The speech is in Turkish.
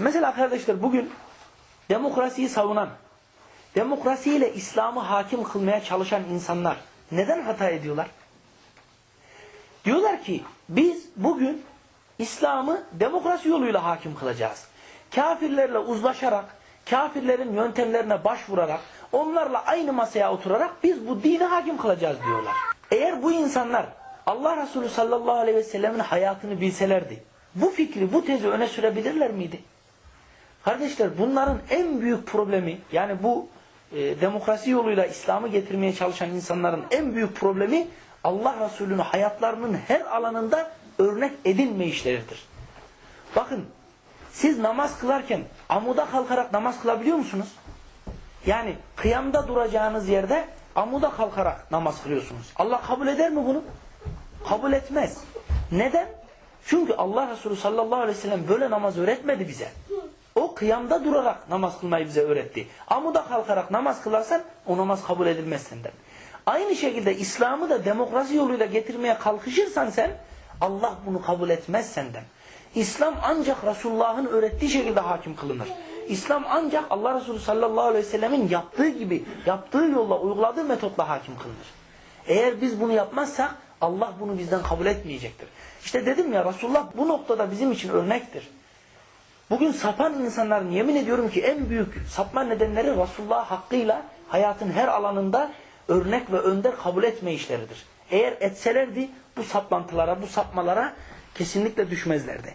Mesela kardeşler bugün demokrasiyi savunan, demokrasiyle İslam'ı hakim kılmaya çalışan insanlar neden hata ediyorlar? Diyorlar ki biz bugün İslam'ı demokrasi yoluyla hakim kılacağız. Kafirlerle uzlaşarak, kafirlerin yöntemlerine başvurarak, onlarla aynı masaya oturarak biz bu dini hakim kılacağız diyorlar. Eğer bu insanlar Allah Resulü sallallahu aleyhi ve sellemin hayatını bilselerdi, bu fikri, bu tezi öne sürebilirler miydi? Kardeşler bunların en büyük problemi, yani bu e, demokrasi yoluyla İslam'ı getirmeye çalışan insanların en büyük problemi Allah Resulü'nün hayatlarının her alanında örnek edinmeyişleridir. Bakın siz namaz kılarken amuda kalkarak namaz kılabiliyor musunuz? Yani kıyamda duracağınız yerde amuda kalkarak namaz kılıyorsunuz. Allah kabul eder mi bunu? Kabul etmez. Neden? Çünkü Allah Resulü sallallahu aleyhi ve sellem böyle namaz öğretmedi bize. Kıyamda durarak namaz kılmayı bize öğretti. Amuda kalkarak namaz kılarsan o namaz kabul edilmez senden. Aynı şekilde İslam'ı da demokrasi yoluyla getirmeye kalkışırsan sen Allah bunu kabul etmez senden. İslam ancak Resulullah'ın öğrettiği şekilde hakim kılınır. İslam ancak Allah Resulü sallallahu aleyhi ve sellemin yaptığı gibi, yaptığı yolla, uyguladığı metotla hakim kılınır. Eğer biz bunu yapmazsak Allah bunu bizden kabul etmeyecektir. İşte dedim ya Resulullah bu noktada bizim için örnektir. Bugün sapan insanların yemin ediyorum ki en büyük sapma nedenleri Resulullah hakkıyla hayatın her alanında örnek ve önder kabul etme işleridir. Eğer etselerdi bu saplantılara, bu sapmalara kesinlikle düşmezlerdi.